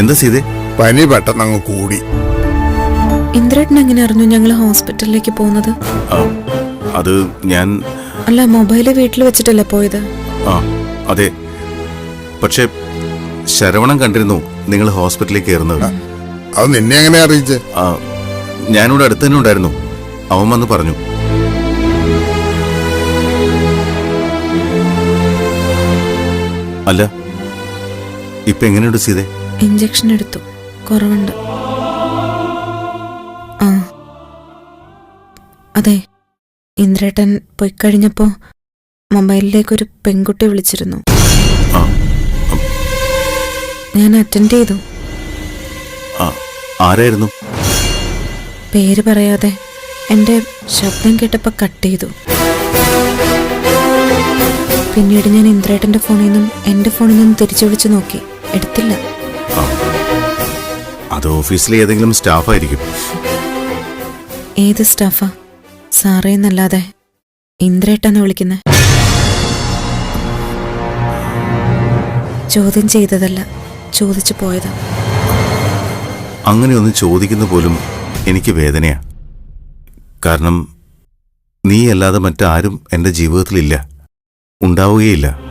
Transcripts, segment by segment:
എന്താ സീതേ പനി പെട്ടെന്ന് അങ്ങ് കൂടി. ഇന്ദ്രേട്ടൻ എങ്ങനെ അറിഞ്ഞു ഞങ്ങൾ ഹോസ്പിറ്റലിലേക്ക് പോകുന്നത്? അത് ഞാൻ അല്ല മൊബൈൽ വീട്ടിൽ വെച്ചിട്ടല്ലേ പോയത്? ആ അതെ. പക്ഷേ ശരവണം കണ്ടിരുന്നു നിങ്ങൾ ഹോസ്പിറ്റലിൽ കയറുന്നത്. അത് നിന്നെ എങ്ങനെ അറിയിച്ചേ? ആ ഞാനിവിടെ അടുത്ത് തന്നെ ഉണ്ടായിരുന്നു. അവൻ വന്ന് പറഞ്ഞു. അല്ല ഇപ്പൊ എങ്ങനെയുണ്ട് സീതേ? ഇഞ്ചക്ഷൻ എടുത്തു. കുറവുണ്ട്. ആ. അതെ ഇന്ദ്രേട്ടൻ പോയി കഴിഞ്ഞപ്പോ മൊബൈലിലേക്ക് ഒരു പെൺകുട്ടി വിളിച്ചിരുന്നു. ഞാൻ അറ്റൻഡ് ചെയ്തു. ആരായിരുന്നു? പേര് പറയാതെ എന്റെ ശബ്ദം കേട്ടപ്പോൾ കട്ട് ചെയ്തു. പിന്നീട് ഞാൻ ഇന്ദ്രേട്ടന്റെ ഫോണിൽ നിന്നും എന്റെ ഫോണിൽ നിന്നും തിരിച്ചു വിളിച്ചു നോക്കി. എടുത്തില്ല. അത് ഓഫീസിലെ ഏതെങ്കിലും സ്റ്റാഫായിരിക്കും. ഏത് സ്റ്റാഫാ? സാറേ എന്നല്ലാതെ ഇന്ദ്രേട്ടാന്ന് വിളിക്കുന്നത് ചോദ്യം ചെയ്തതല്ല ചോദിച്ചു പോയതാ. അങ്ങനെ ഒന്ന് ചോദിക്കുന്ന പോലും എനിക്ക് വേദനയാ. കാരണം നീ അല്ലാതെ മറ്റാരും എന്റെ ജീവിതത്തിലില്ല. ഉണ്ടാവുകയില്ല.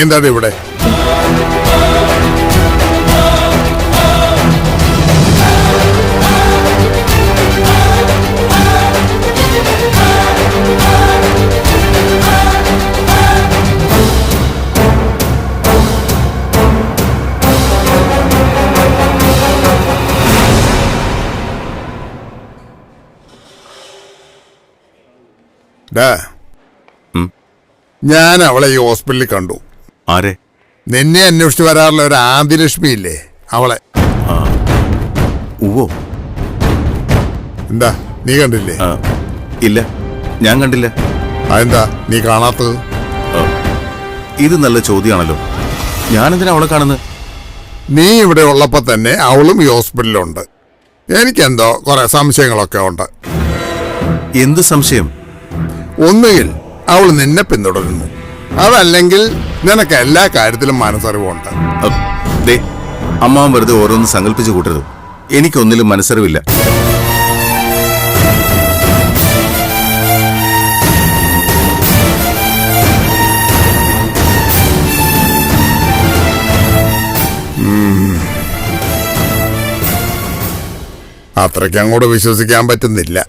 നീ എന്താണ് ഇവിടെ ഞാൻ അവളെ ഈ ഹോസ്പിറ്റലിൽ കണ്ടു. ആരെ? നിന്നെ അന്വേഷിച്ച് വരാറുള്ള ഒരു ആദിലക്ഷ്മി ഇല്ലേ അവളെ ഉവോ എന്താ? നീ കണ്ടില്ലേ? ഇല്ല. ഞാൻ കണ്ടില്ല. അതെന്താ? നീ കാണാത്തത്? ഇത് നല്ല ചോദ്യമാണല്ലോ ഞാനെന്തിനാ അവളെ കാണുന്നത് നീ ഇവിടെ ഉള്ളപ്പോ തന്നെ അവളും ഈ ഹോസ്പിറ്റലിലുണ്ട്. എനിക്കെന്തോ കുറെ സംശയങ്ങളൊക്കെ ഉണ്ട്. എന്ത് സംശയം? ഒന്നുകിൽ അവൾ നിന്നെ പിന്തുടരുന്നു. അതല്ലെങ്കിൽ നിനക്ക് എല്ലാ കാര്യത്തിലും മനസ്സറിവുണ്ട്. ദേ അമ്മാവൻ വെറുതെ ഓരോന്ന് സങ്കല്പിച്ചു കൂട്ടരുത്. എനിക്കൊന്നിലും മനസ്സറിവില്ല. അത്രയ്ക്ക് അങ്ങോട്ട് വിശ്വസിക്കാൻ പറ്റുന്നില്ല.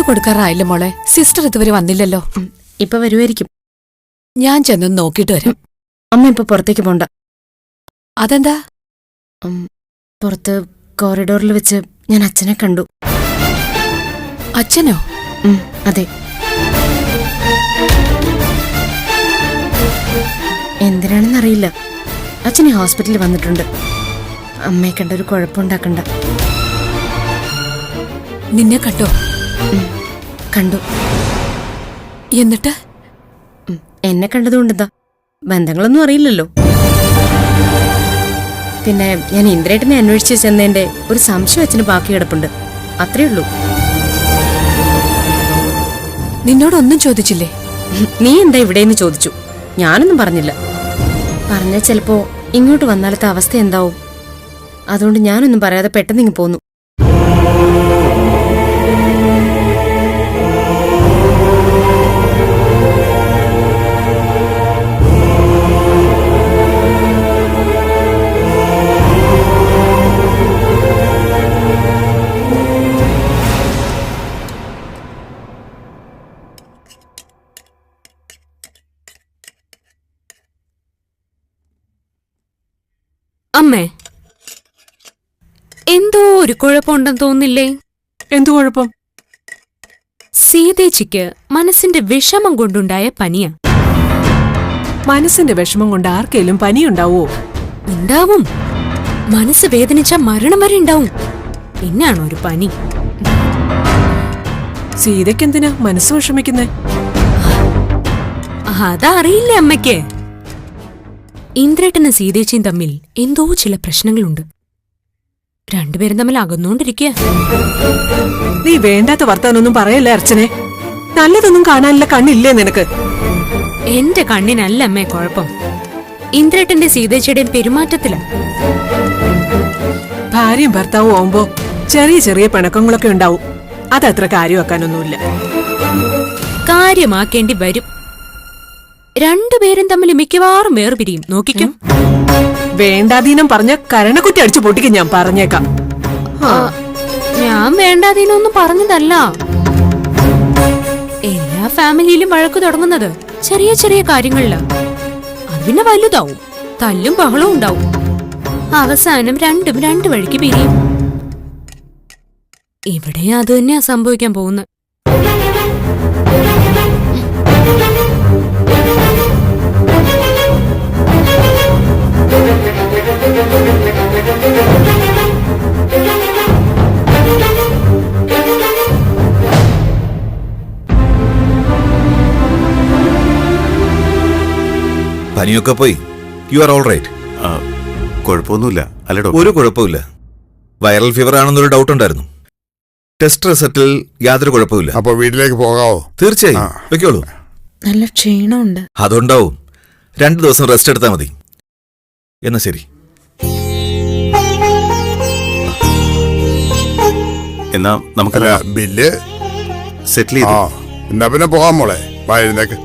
മരുന്ന് കൊടുക്കാറായില്ല മോളെ? സിസ്റ്റർ ഇതുവരെ വന്നില്ലല്ലോ. ഇപ്പൊ വരുമായിരിക്കും ഞാൻ ചെന്ന് നോക്കിയിട്ട് വരും. അമ്മ ഇപ്പൊ പുറത്തേക്ക് പോണ്ട. അതെന്താ? ഉം, പുറത്ത് കോറിഡോറിൽ വെച്ച് ഞാൻ അച്ഛനെ കണ്ടു. അച്ഛനോ? ഉം, അതെ. എന്തിനാണെന്നറിയില്ല അച്ഛൻ ഈ ഹോസ്പിറ്റലിൽ വന്നിട്ടുണ്ട്. അമ്മയെ കണ്ട ഒരു കുഴപ്പമുണ്ടാക്കണ്ട നിന്നെ കണ്ടോ? കണ്ടു. എന്നിട്ട്? എന്നെ കണ്ടതുകൊണ്ടെന്താ ബന്ധങ്ങളൊന്നും അറിയില്ലല്ലോ. പിന്നെ ഞാൻ ഇന്ദ്രേട്ടനെ അന്വേഷിച്ച് ചെന്നതിന്റെ ഒരു സംശയം അച്ഛന് ബാക്കി കിടപ്പുണ്ട്. അത്രേ ഉള്ളൂ. നിന്നോടൊന്നും ചോദിച്ചില്ലേ? നീ എന്താ ഇവിടെയെന്ന് ചോദിച്ചു? ഞാനൊന്നും പറഞ്ഞില്ല. പറഞ്ഞ ചിലപ്പോ ഇങ്ങോട്ട് വന്നാലത്തെ അവസ്ഥ എന്താവും? അതുകൊണ്ട് ഞാനൊന്നും പറയാതെ പെട്ടെന്ന് ഇങ്ങ് പോന്നു. അമ്മേ. എന്തോ ഒരു കുഴപ്പമുണ്ടെന്ന് തോന്നില്ലേ? എന്തു കുഴപ്പം? സീതേച്ചിക്ക് മനസ്സിന്റെ വിഷമം കൊണ്ടുണ്ടായ പനിയാ. മനസ്സിന്റെ വിഷമം കൊണ്ട് ആർക്കേലും പനിയുണ്ടാവോ? ഉണ്ടാവും. മനസ്സ് വേദനിച്ച മരണം വരെ ഉണ്ടാവും. പിന്നാണോ ഒരു പനി. സീതയ്ക്കെന്തിനാ മനസ്സ് വിഷമിക്കുന്നേ? അതറിയില്ലേ അമ്മയ്ക്ക്? ഇന്ദ്രേട്ടനും സീതേച്ചയും തമ്മിൽ എന്തോ ചില പ്രശ്നങ്ങളുണ്ട്. രണ്ടുപേരും തമ്മിൽ അകന്നുകൊണ്ടിരിക്കുക നീ വേണ്ടാത്ത വർത്താനൊന്നും പറയല്ലേ അർച്ചനെ? നല്ലതൊന്നും കാണാനുള്ള കണ്ണില്ലേ നിനക്ക്? എന്റെ കണ്ണിനല്ല അമ്മേ കുഴപ്പം. ഇന്ദ്രേട്ടന്റെ സീതേച്ചയുടെയും പെരുമാറ്റത്തില. ഭാര്യയും ഭർത്താവും ആവുമ്പോ ചെറിയ ചെറിയ പിണക്കങ്ങളൊക്കെ ഉണ്ടാവും. അതത്ര കാര്യമാക്കാനൊന്നുമില്ല. കാര്യമാക്കേണ്ടി വരും. രണ്ടുപേരും തമ്മിൽ മിക്കവാറും വേർപിരിയും. നോക്കിക്കും. വേണ്ടാതീനം പറഞ്ഞ കരണക്കുറ്റി അടിച്ചു പൊട്ടിക്കും ഞാൻ പറഞ്ഞേക്കാം. ഞാൻ വേണ്ടാതീനൊന്നും പറഞ്ഞതല്ല. എല്ലാ ഫാമിലിയിലും വഴക്ക് തുടങ്ങുന്നത് ചെറിയ ചെറിയ കാര്യങ്ങളിലാ. അത് പിന്നെ വലുതാവും. തല്ലും ബഹളവും ഉണ്ടാവും. അവസാനം രണ്ടും രണ്ടു വഴിക്ക് പിരിയും. ഇവിടെ അത് തന്നെയാ സംഭവിക്കാൻ പോകുന്നത്. പനിയൊക്കെ പോയി. യു ആർ ഓൾ റൈറ്റ് കുഴപ്പമൊന്നുമില്ല. അല്ല ഡോക്ടർ ഒരു കുഴപ്പമില്ല വൈറൽ ഫീവർ ആണെന്നൊരു ഡൗട്ട് ഉണ്ടായിരുന്നു. ടെസ്റ്റ് റിസൾട്ടിൽ യാതൊരു കുഴപ്പമില്ല അപ്പോൾ വീട്ടിലേക്ക് പോകാവോ? തീർച്ചയായും. വെക്കോളൂ. നല്ല ക്ഷീണമുണ്ട്. അതുണ്ടാവും. രണ്ടു ദിവസം റെസ്റ്റ് എടുത്താൽ മതി. എന്നാ ശരി. എന്നാ നമുക്ക് ബില്ല് സെറ്റിൽ ആ ചെയ്തു എന്നാ പിന്നെ പോകാം മോളെ. വായിരുന്നേക്ക്.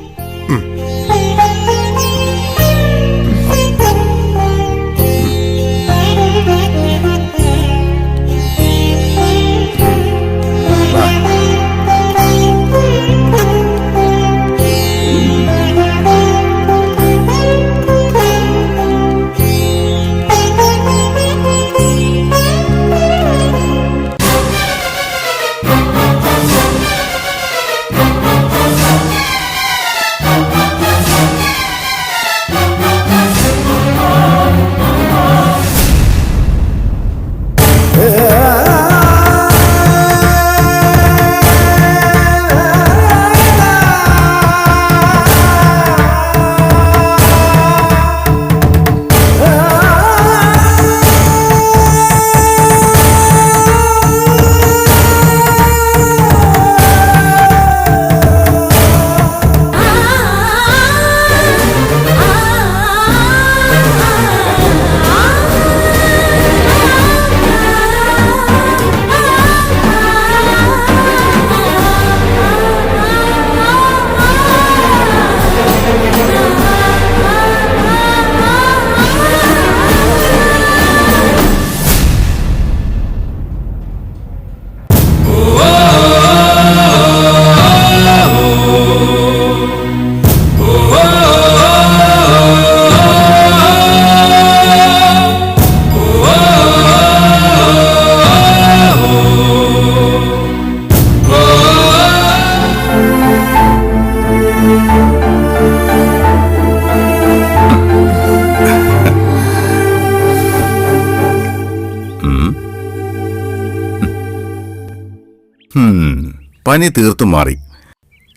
പനി തീർത്തും മാറി.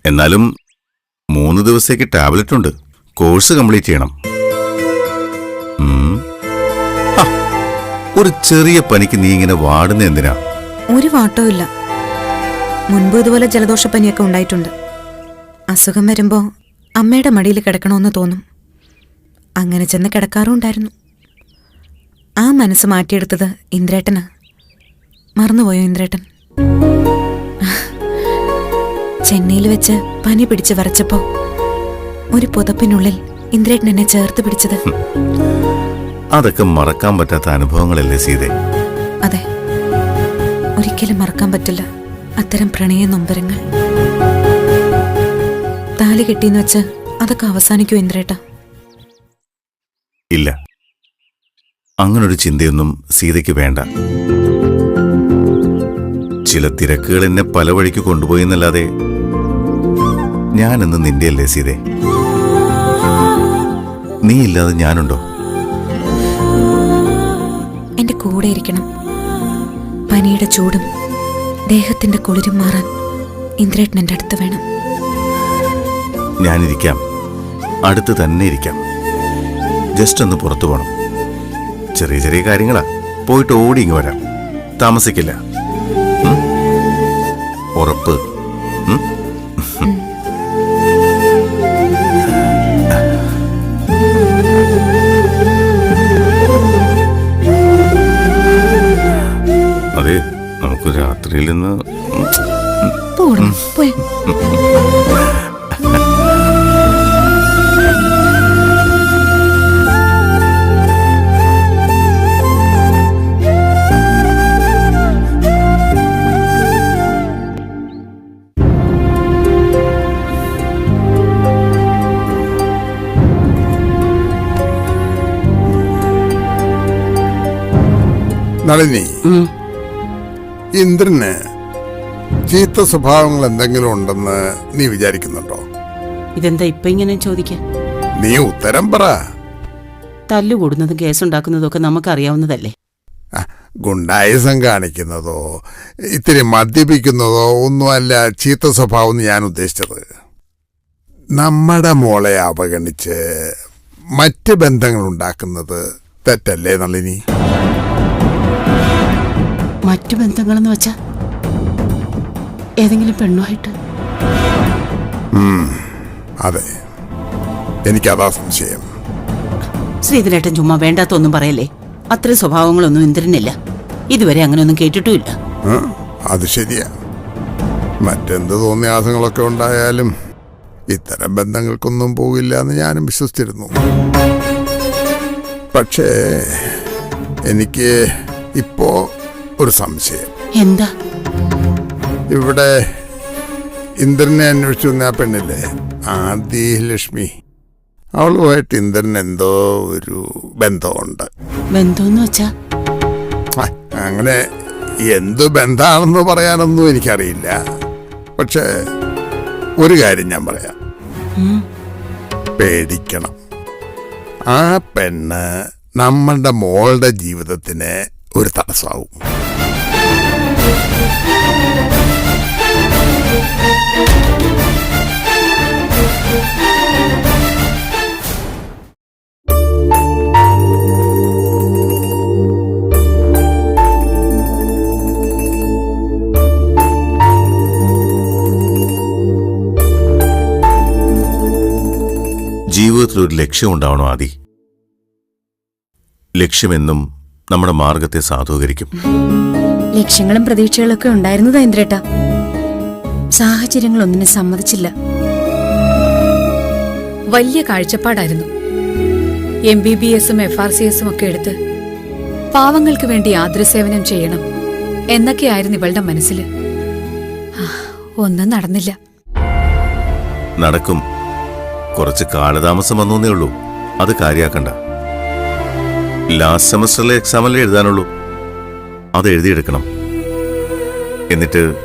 എന്നാലും മൂന്ന് ദിവസത്തേക്ക് ടാബ്ലറ്റ് ഉണ്ട്. കോഴ്സ് കംപ്ലീറ്റ് ചെയ്യണം. ഒരു ചെറിയ പനിക്ക് നീ ഇങ്ങനെ വാടുന്ന എന്തിനാ? ഒരു വാട്ടവും ഇല്ല. മുൻപ് ഇതുപോലെ ജലദോഷപ്പനിയൊക്കെ ഉണ്ടായിട്ടുണ്ട്. അസുഖം വരുമ്പോൾ അമ്മയുടെ മടിയിൽ കിടക്കണമെന്ന് തോന്നും. അങ്ങനെ ചെന്ന് കിടക്കാറുണ്ടായിരുന്നു ആ മനസ്സ് മാറ്റിയെടുത്തത് ഇന്ദ്രേട്ടനാ. മറന്നുപോയോ ഇന്ദ്രേട്ടൻ? ചെന്നൈയിൽ വെച്ച് പനി പിടിച്ച് വരച്ചപ്പോ ഒരു പുതപ്പിനുള്ളിൽ ഇന്ദ്രേട്ടൻ എന്നെ ചേർത്ത് പിടിച്ചത്. അതൊക്കെ മറക്കാൻ പറ്റാത്ത അനുഭവങ്ങളല്ലേ സീതെ. അതെ. ഒരിക്കലും മറക്കാൻ പറ്റില്ല. അത്തരം പ്രണയ നൊമ്പരങ്ങൾ. താലി കെട്ടിന്ന് വെച്ച് അതൊക്കെ അവസാനിക്കൂ ഇന്ദ്രേട്ട. ഇല്ല. അങ്ങനൊരു ചിന്തയൊന്നും സീതയ്ക്ക് വേണ്ട. ചില തിരക്കുകൾ എന്നെ പല വഴിക്ക് കൊണ്ടുപോയി എന്നല്ലാതെ ഞാനെന്ന് നിന്റെയല്ലേ സീതേ? നീ ഇല്ലാതെ ഞാനുണ്ടോ? എന്റെ കൂടെ ഇരിക്കണം. പനിയുടെ ചൂടും ദേഹത്തിന്റെ കുളിരും മാറാൻ ഇന്ദ്രേട്ടൻ എന്റെ അടുത്ത് വേണം. ഞാനിരിക്കാം. അടുത്ത് തന്നെ ഇരിക്കാം. ജസ്റ്റ് ഒന്ന് പുറത്തു പോകണം ചെറിയ ചെറിയ കാര്യങ്ങളാ. പോയിട്ട് ഓടി ഇങ്ങ് വരാം. താമസിക്കില്ല? ഉറപ്പ്? അതെ നമുക്ക് രാത്രിയിൽ നിന്ന് പോയി. നളിനി ഇന്ദ്രന് ചീത്ത സ്വഭാവങ്ങൾ എന്തെങ്കിലും ഉണ്ടെന്ന് നീ വിചാരിക്കുന്നുണ്ടോ? ഇതെന്താ ഇപ്പൊ ഇങ്ങനെ ചോദിക്കാൻ നീ ഉത്തരം പറ. തല്ലുകൂടുന്നതും കേസുണ്ടാക്കുന്നതും ഒക്കെ നമുക്കറിയാവുന്നതല്ലേ? ഗുണ്ടായസം ഗുണ്ടായിസം കാണിക്കുന്നതോ ഇത്തിരി മദ്യപിക്കുന്നതോ ഒന്നുമല്ല ചീത്ത സ്വഭാവം എന്ന് ഞാൻ ഉദ്ദേശിച്ചത്. നമ്മുടെ മോളെ അവഗണിച്ച് മറ്റ് ബന്ധങ്ങൾ ഉണ്ടാക്കുന്നത് തെറ്റല്ലേ നളിനി? മറ്റു ബന്ധങ്ങളെന്ന് വെച്ചാ ഏതെങ്കിലും പെണ്ണുമായിട്ട്. അതെ. എനിക്കതാ സംശയം. ശ്രീധരേട്ടൻ ചുമ്മാ വേണ്ടാത്തൊന്നും പറയല്ലേ? അത്ര സ്വഭാവങ്ങളൊന്നും ഇന്ദ്രനില്ല. ഇതുവരെ അങ്ങനെ ഒന്നും കേട്ടിട്ടുമില്ല അത് ശരിയാ. മറ്റെന്ത് തോന്നിയാസങ്ങളൊക്കെ ഉണ്ടായാലും ഇത്തരം ബന്ധങ്ങൾക്കൊന്നും പോകില്ല എന്ന് ഞാനും വിശ്വസിച്ചിരുന്നു. പക്ഷേ എനിക്ക് ഇപ്പോ ഒരു സംശയം. എന്താ? ഇവിടെ ഇന്ദ്രനെ അന്വേഷിച്ചു വന്ന ആ പെണ്ണില്ലേ? ആദി ലക്ഷ്മി. അവളുമായിട്ട് ഇന്ദ്രൻ എന്തോ ഒരു ബന്ധമുണ്ട്. ബന്ധമെന്ന് വെച്ചാ? അങ്ങനെ എന്ത് ബന്ധാണെന്ന് പറയാനൊന്നും എനിക്കറിയില്ല. പക്ഷേ ഒരു കാര്യം ഞാൻ പറയാം. പേടിക്കണം. ആ പെണ്ണ് നമ്മളുടെ മോളുടെ ജീവിതത്തിന് ഒരു തടസ്സമാവും ജീവിതത്തിൽ ഒരു ലക്ഷ്യം ഉണ്ടാവണം ആദി? ലക്ഷ്യമെന്നും നമ്മുടെ മാർഗത്തെ സാധൂകരിക്കും. ലക്ഷ്യങ്ങളും പ്രതീക്ഷകളൊക്കെ ഉണ്ടായിരുന്നു ഇന്ദ്രേട്ട സാഹചര്യങ്ങൾ ഒന്നിനും സമ്മതിച്ചില്ല. വലിയ കാഴ്ചപ്പാടായിരുന്നു. എം ബി ബി എസും എഫ് ആർ സി എസും ഒക്കെ എടുത്ത് പാവങ്ങൾക്ക് വേണ്ടി ആതുരസേവനം ചെയ്യണം എന്നൊക്കെയായിരുന്നു ഇവളുടെ മനസ്സിൽ ഒന്നും നടന്നില്ല. നടക്കും. കുറച്ച് കാലതാമസം വന്നേ ഉള്ളൂ. അത് കാര്യാക്കണ്ട. ലാസ്റ്റ് സെമസ്റ്ററിലെ എക്സാമല്ലേ എഴുതാനുള്ളൂ. അത് എഴുതിയെടുക്കണം. എന്നിട്ട്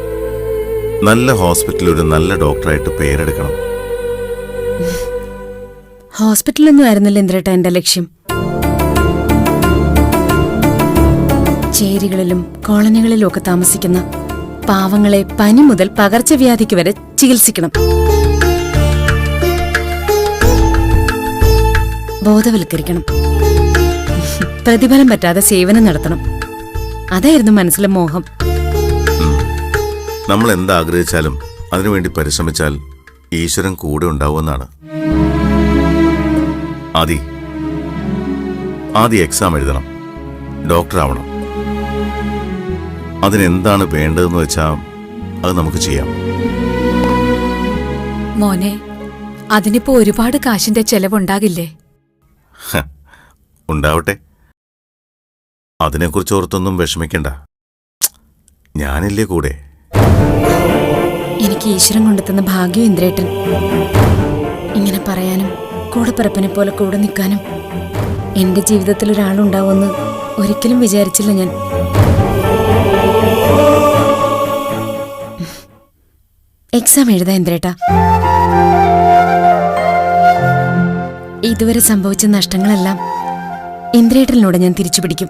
നല്ല ഹോസ്പിറ്റലിൽ ഒരു നല്ല ഡോക്ടറായിട്ട് പേരെടുക്കണം. ഹോസ്പിറ്റലൊന്നും ആയിരുന്നില്ല ഇന്ദ്രേട്ട എന്റെ ലക്ഷ്യം. ചേരികളിലും കോളനികളിലും ഒക്കെ താമസിക്കുന്ന പാവങ്ങളെ പനി മുതൽ പകർച്ചവ്യാധിക്ക് വരെ ചികിത്സിക്കണം. ബോധവൽക്കരിക്കണം. പ്രതിഫലം പറ്റാതെ സേവനം നടത്തണം. അതായിരുന്നു മനസ്സിലെ മോഹം. നമ്മൾ എന്താഗ്രഹിച്ചാലും അതിനുവേണ്ടി പരിശ്രമിച്ചാൽ ഈശ്വരൻ കൂടെ ഉണ്ടാവുമെന്നാണ്. ആദി. ആദ്യ എക്സാം എഴുതണം. ഡോക്ടർ ആവണം. അതിനെന്താണ് വേണ്ടതെന്ന് വെച്ചാൽ അത് നമുക്ക് ചെയ്യാം. മോനെ അതിനിപ്പോ ഒരുപാട് കാശിന്റെ ചെലവുണ്ടാകില്ലേ? ഉണ്ടാവട്ടെ. അതിനെക്കുറിച്ച് ഓർത്തൊന്നും വിഷമിക്കണ്ട. ഞാനില്ലേ കൂടെ? എനിക്ക് ഈശ്വരൻ കൊണ്ടെത്തുന്ന ഭാഗ്യം ഇന്ദ്രേട്ടൻ. ഇങ്ങനെ പറയാനും കൂടെപ്പിറപ്പിനെ പോലെ കൂടെ നിൽക്കാനും എന്റെ ജീവിതത്തിൽ ഒരാളുണ്ടാവുമെന്ന് ഒരിക്കലും വിചാരിച്ചില്ല ഞാൻ. എക്സാം എഴുതാ ഇന്ദ്രേട്ട. ഇതുവരെ സംഭവിച്ച നഷ്ടങ്ങളെല്ലാം ഇന്ദ്രേട്ടനിലൂടെ ഞാൻ തിരിച്ചു പിടിക്കും.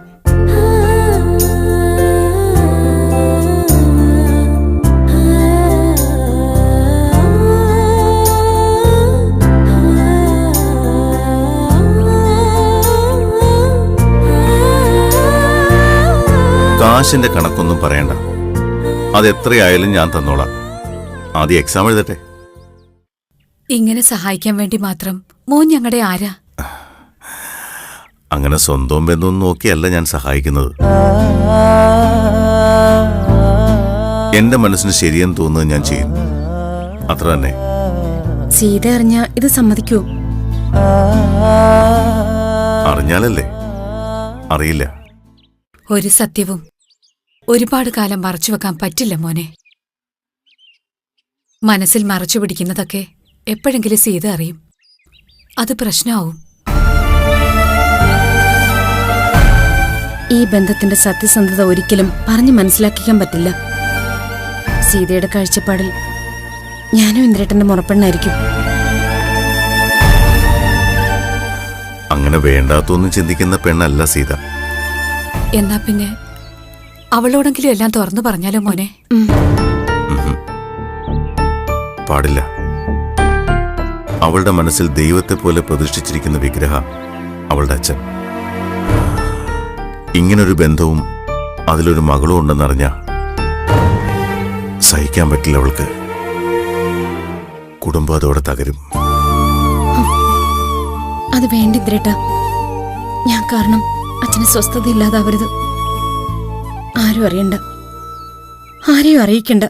കാശിന്റെ കണക്കൊന്നും പറയണ്ട. അത് എത്രയായാലും ഞാൻ തന്നോളാം. ആദ്യം എക്സാം എഴുതട്ടെ. ഇങ്ങനെ സഹായിക്കാൻ വേണ്ടി മാത്രം മോൻ ഞങ്ങളുടെ ആരാ? അങ്ങനെ സ്വന്തവും ബന്ധവും നോക്കിയല്ല ഞാൻ സഹായിക്കുന്നത്. എന്റെ മനസ്സിന് ശരിയെന്ന് തോന്നുന്നത് ഞാൻ ചെയ്യും അത്ര തന്നെ. സീത അറിഞ്ഞ ഇത് സമ്മതിക്കൂ? അറിഞ്ഞാലല്ലേ? അറിയില്ല. ഒരു സത്യവും. ഒരുപാട് കാലം മറച്ചു വെക്കാൻ പറ്റില്ല മോനെ. മനസ്സിൽ മറച്ചു പിടിക്കുന്നതൊക്കെ എപ്പോഴെങ്കിലും സീത അറിയും. അത് പ്രശ്നാവും. ഈ ബന്ധത്തിന്റെ സത്യസന്ധത ഒരിക്കലും പറഞ്ഞു മനസ്സിലാക്കിക്കാൻ പറ്റില്ല. സീതയുടെ കാഴ്ചപ്പാടിൽ ഞാനും ഇന്ദ്രേട്ടന്റെ മുറപ്പെണ്ണായിരിക്കും. അങ്ങനെ വേണ്ടാത്തൊന്നും ചിന്തിക്കുന്ന പെണ്ണല്ല സീത. എന്നാ പിന്നെ അവളോടെങ്കിലും എല്ലാം തുറന്നു പറഞ്ഞാലോ മോനെ? പാടില്ല. അവളുടെ മനസ്സിൽ ദൈവത്തെ പോലെ പ്രതിഷ്ഠിച്ചിരിക്കുന്ന വിഗ്രഹ അവളുടെ അച്ഛൻ. ഇങ്ങനൊരു ബന്ധവും അതിലൊരു മകളും ഉണ്ടെന്നറിഞ്ഞ സഹിക്കാൻ പറ്റില്ല അവൾക്ക്. കുടുംബം അതോടെ തകരും. അത് വേണ്ട ഞാൻ കാരണം അച്ഛന് സ്വസ്ഥത ഇല്ലാതാവരുത്. ആരും അറിയണ്ട. ആരെയും അറിയിക്കണ്ട.